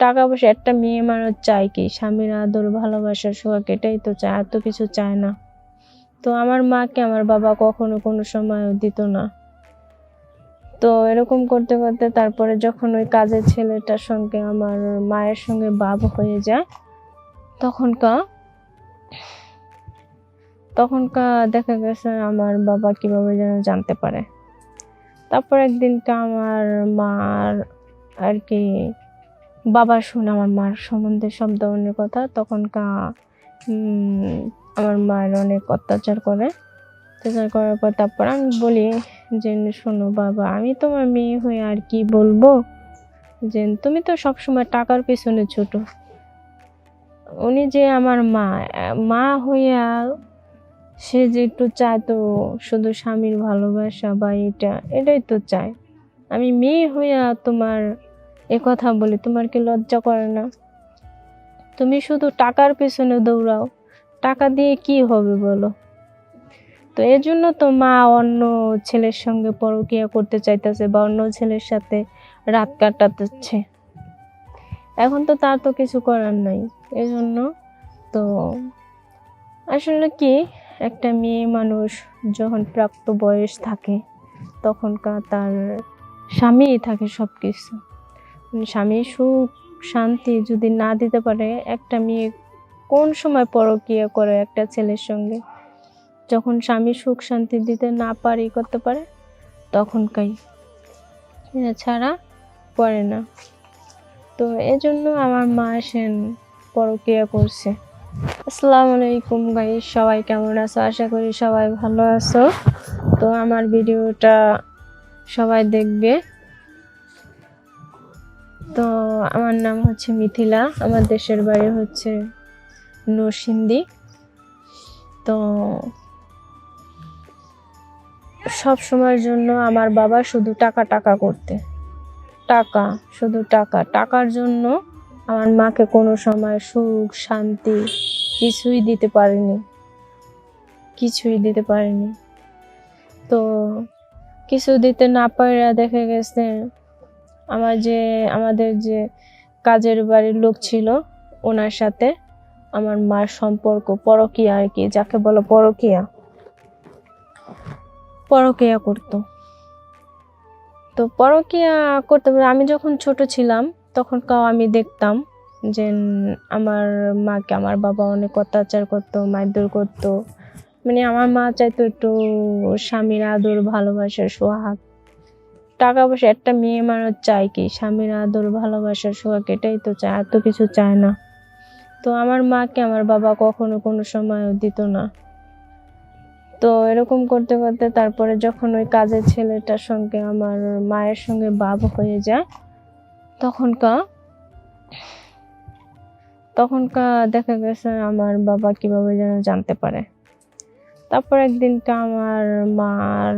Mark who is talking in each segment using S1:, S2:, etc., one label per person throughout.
S1: টাকা পয়সা, একটা মেয়ে মানুষ চায় কি? স্বামীর আদর, ভালোবাসা সোহাগ এটাই তো চায় আর তো কিছু চায় না। তো আমার মাকে আমার বাবা কখনো কোনো সময় দিত না। তো এরকম করতে করতে তারপরে যখন ওই কাজের ছেলেটার সঙ্গে আমার মায়ের সঙ্গে বাব হয়ে যায় তখনকা তখনকা দেখা গেছে আমার বাবা কীভাবে যেন জানতে পারে। তারপর একদিনকে আমার মার আর কি বাবা শুনে, আমার মার সম্বন্ধে সব ধরনের কথা। তখন কা আমার মায়ের অনেক অত্যাচার করে। অত্যাচার করার পর তারপর আমি বলি যে, শোনো বাবা, আমি তোমার মেয়ে হয়ে আর কি বলব? যে, তুমি তো সবসময় টাকার পেছনে ছোট। উনি যে আমার মা মা হইয়া সে যে একটু চায় তো, শুধু স্বামীর ভালোবাসা বা এটা, এটাই তো চায়। আমি মেয়ে হইয়া তোমার এ কথা বলি তোমার কি লজ্জা করে না? তুমি শুধু টাকার পেছনে দৌড়াও। টাকা দিয়ে কি হবে বলো? তো এর জন্য তো মা অন্য ছেলের সঙ্গে পরকিয়া করতে চাইতেছে বা অন্য ছেলের সাথে রাত কাটাতেছে এখন তো তার তো কিছু করার নাই। এজন্য তো আসলে কি, একটা মেয়ে মানুষ যখন প্রাপ্ত বয়স থাকে, তখনকার তার স্বামীই থাকে সব কিছু স্বামী সুখ শান্তি যদি না দিতে পারে, একটা মেয়ে কোন সময় পরকিয়া করে একটা ছেলের সঙ্গে? যখন স্বামী সুখ শান্তি দিতে না পারে করতে পারে তখনকাই ছাড়া পড়ে না। তো এজন্য আমার মা সেন পরকিয়া করছে। আসসালামু আলাইকুম গাই সবাই কেমন আছো? আশা করি সবাই ভালো আছো। তো আমার ভিডিওটা সবাই দেখবে। তো আমার নাম হচ্ছে মিথিলা, আমার দেশের বাড়ি হচ্ছে নরসিংদী। তো সব সময়ের জন্য আমার বাবা শুধু টাকা টাকা করতে। টাকা, শুধু টাকা। টাকার জন্য আমার মাকে কোনো সময় সুখ, শান্তি কিছুই দিতে পারেনি। কিছুই দিতে পারেনি। তো কিছু দিতে না পারে দেখে গেছে আমার যে, আমাদের যে কাজের বাড়ির লোক ছিল, ওনার সাথে আমার মার সম্পর্ক পরকিয়া আর কি, যাকে বলো পরকিয়া। পরকিয়া করতো। তো পরকিয়া করতে আমি যখন ছোট ছিলাম তখন কাও আমি দেখতাম যে, আমার মাকে আমার বাবা অনেক অত্যাচার করতো, মারধর করতো। মানে আমার মা চাইতো একটু স্বামীর আদর, ভালোবাসা, সোহাগ। টাকা পয়সা, একটা মেয়ে মানুষ চায় কি? স্বামীর আদর ভালোবাসা সোহাগ এটাই তো চায় আর তো কিছু চায় না। তো আমার মাকে আমার বাবা কখনো কোনো সময় দিত না। তো এরকম করতে করতে তারপরে যখন ওই কাজের ছেলেটার সঙ্গে আমার মায়ের সঙ্গে বাব হয়ে যায় তখনকা তখনকা দেখা গেছে আমার বাবা কীভাবে যেন জানতে পারে। তারপর একদিনকে আমার মার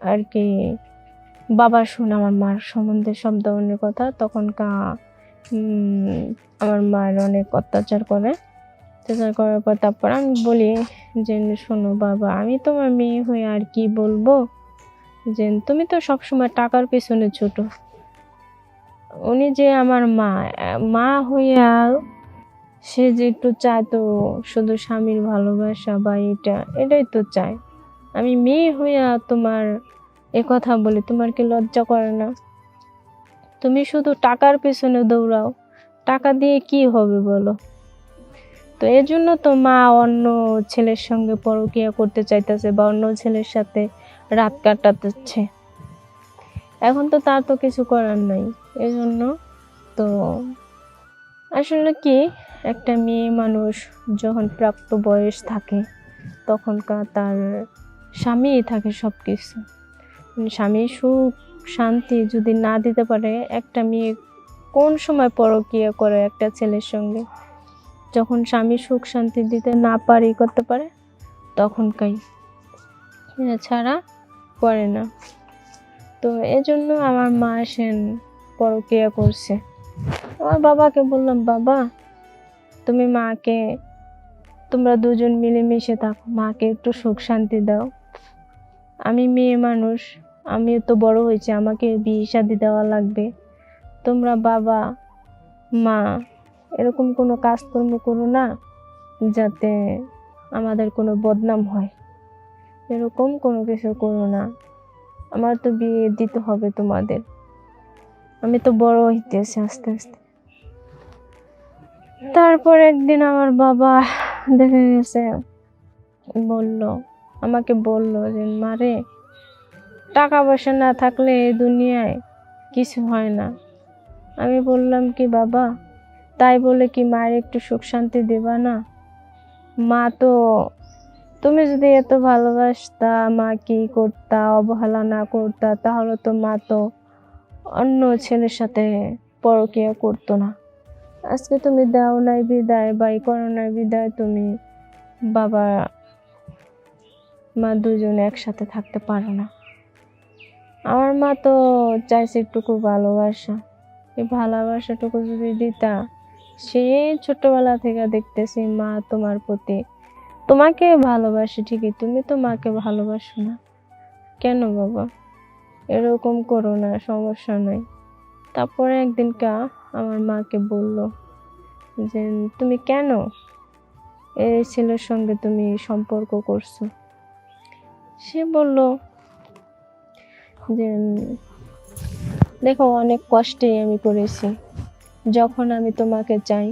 S1: আর কি বাবা শুনে, আমার মার সম্বন্ধে সব ধরনের কথা। তখন কা আমার মায়ের অনেক অত্যাচার করে। অত্যাচার করার পর তারপর আমি বলি, যে শোনো বাবা, আমি তোমার মেয়ে হয়ে আর কি বলব? যে তুমি তো সবসময় টাকার পেছনে ছোট। উনি যে আমার মা মা হইয়া সে যে একটু চায় তো, শুধু স্বামীর ভালোবাসা বা এটা, এটাই তো চায়। আমি মেয়ে হইয়া তোমার এ কথা বলি তোমার কি লজ্জা করে না? তুমি শুধু টাকার পেছনে দৌড়াও। টাকা দিয়ে কি হবে বলো? তো এর জন্য তো মা অন্য ছেলের সঙ্গে পরকিয়া করতে চাইতেছে বা অন্য ছেলের সাথে রাত কাটাতেছে এখন তো তার তো কিছু করার নাই। এজন্য তো আসলে কি, একটা মেয়ে মানুষ যখন প্রাপ্ত বয়স থাকে, তখনকার তার স্বামীই থাকে সব কিছু স্বামী সুখ শান্তি যদি না দিতে পারে, একটা মেয়ে কোন সময় পরকিয়া করে একটা ছেলের সঙ্গে? যখন স্বামী সুখ শান্তি দিতে না পারি করতে পারে তখনকাই ছাড়া করে না। তো এজন্য আমার মা সেন পরকিয়া করছে। আমার বাবাকে বললাম, বাবা, তুমি মাকে, তোমরা দুজন মিলেমিশে থাকো, মাকে একটু সুখ শান্তি দাও। আমি মেয়ে মানুষ আমিও তো বড় হয়েছি, আমাকে বিয়ে শাদি দেওয়া লাগবে। তোমরা বাবা, মা, এরকম কোনো কাজকর্ম করো না, যাতে আমাদের কোনো বদনাম হয়। এরকম কোনো কিছু করো না। আমার তো বিয়ে দিতে হবে তোমাদের। আমি তো বড় হইতেছি আস্তে আস্তে। তারপর একদিন আমার বাবা দেখে গেছে, বলল, আমাকে বলল যে মারে টাকা পয়সা না থাকলে এই দুনিয়ায় কিছু হয় না। আমি বললাম, কি বাবা? তাই বলে কি মায়ের একটু সুখ শান্তি দেবা না? মা তো, তুমি যদি এত ভালোবাসতা, মা কি করতা, অবহেলা না করতা, তাহলে তো মা তো অন্য ছেলের সাথে পরকিয়া করতো না। আজকে তুমি দাও নাই বিদায়, বা এই করো নাই বিদায়, তুমি বাবা, মা দুজন একসাথে থাকতে পারো না। আমার মা তো চাইছে একটুকু ভালোবাসা। এই ভালোবাসাটুকু যদি দিতা, সে ছোটবেলা থেকে দেখতেছি মা তোমার প্রতি। তোমাকে ভালোবাসে ঠিকই, তুমি তো মাকে ভালোবাসো না। কেন বাবা? এরকম করো না, সমস্যা নাই। তারপরে একদিন কা আমার মাকে বলল যে, তুমি কেন এই ছেলের সঙ্গে তুমি সম্পর্ক করছ? সে বলল যে দেখো অনেক কষ্টেই আমি করেছি যখন আমি তোমাকে চাই,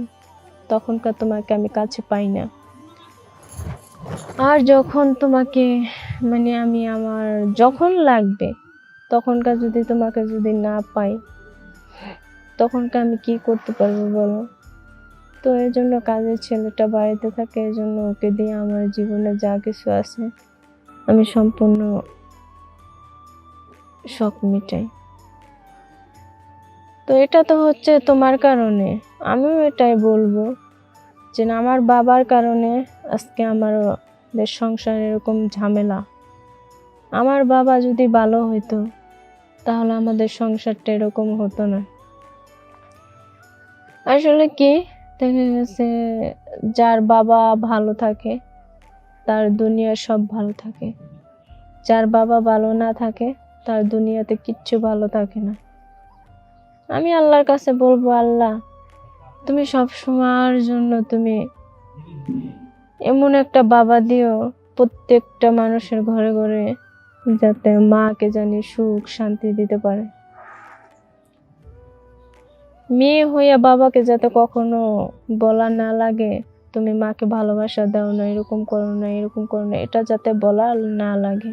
S1: তখনকার তোমাকে আমি কাছে পাই না। আর যখন তোমাকে মানে আমি আমার যখন লাগবে, তখনকার যদি তোমাকে যদি না পাই, তখনকার আমি কি করতে পারব বলো? তো এই জন্য কাজের ছেলেটা বাড়িতে থাকে এই জন্য ওকে দিয়ে আমার জীবনে যা কিছু আছে, আমি সম্পূর্ণ শখ মিটাই। তো এটা তো হচ্ছে তোমার কারণে। আমিও এটাই বলব যে না, আমার বাবার কারণে আজকে আমার সংসার এরকম ঝামেলা। আমার বাবা যদি ভালো হইতো তাহলে আমাদের সংসারটা এরকম হতো না। আসলে কি দেখা গেছে যার বাবা ভালো থাকে তার দুনিয়া সব ভালো থাকে। যার বাবা ভালো না থাকে তার দুনিয়াতে কিচ্ছু ভালো থাকে না। আমি আল্লাহর কাছে বলব, আল্লাহ, তুমি সব সময়ের জন্য তুমি এমন একটা বাবা দিও, প্রত্যেকটা মানুষের ঘরে ঘরে যাতে মাকে জানি সুখ শান্তি দিতে পারে। মেয়ে হইয়া বাবাকে যাতে কখনো বলা না লাগে, তুমি মাকে ভালোবাসা দাও না, এরকম করো না, এরকম করো না, এটা যাতে বলা না লাগে।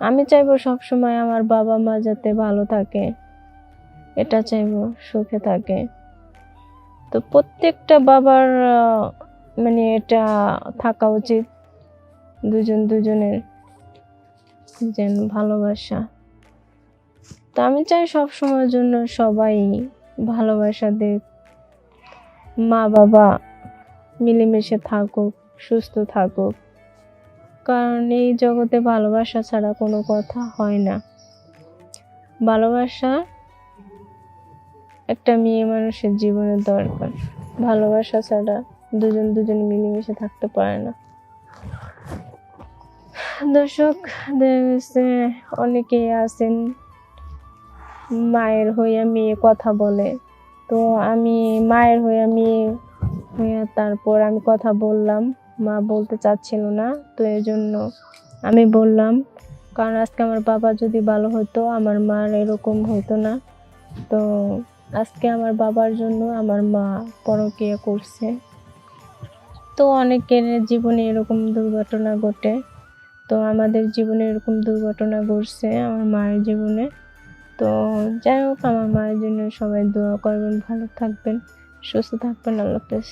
S1: আমি চাইব সব সময় আমার বাবা মা যাতে ভালো থাকে। এটা চাইব সুখে থাকে। তো প্রত্যেকটা বাবার মানে এটা থাকা উচিত। দুজন দুজনের যেন ভালোবাসা। তো আমি চাই সব সময়ের জন্য সবাই ভালোবাসা দেখ। মা বাবা মিলেমিশে থাকুক, সুস্থ থাকুক। কারণ এই জগতে ভালোবাসা ছাড়া কোনো কথা হয় না। ভালোবাসা একটা মেয়ে মানুষের জীবনের দরকার। ভালোবাসা ছাড়া দুজন দুজন মিলেমিশে থাকতে পারে না। দর্শক অনেকেই আছেন মায়ের হইয়া মেয়ে কথা বলে। তো আমি মায়ের হইয়া মেয়ে হইয়া তারপর আমি কথা বললাম। মা বলতে চাচ্ছিল না, তো এই জন্য আমি বললাম, কারণ আজকে আমার বাবা যদি ভালো হতো, আমার মার এরকম হতো না। তো আজকে আমার বাবার জন্য আমার মা পরকিয়া করছে। তো অনেকের জীবনে এরকম দুর্ঘটনা ঘটে। তো আমাদের জীবনে এরকম দুর্ঘটনা ঘটছে আমার মায়ের জীবনে। তো যাই হোক, আমার মায়ের জন্য সবাই দোয়া করবেন, ভালো থাকবেন, সুস্থ থাকবেন, আল্লাহ হাফেজ।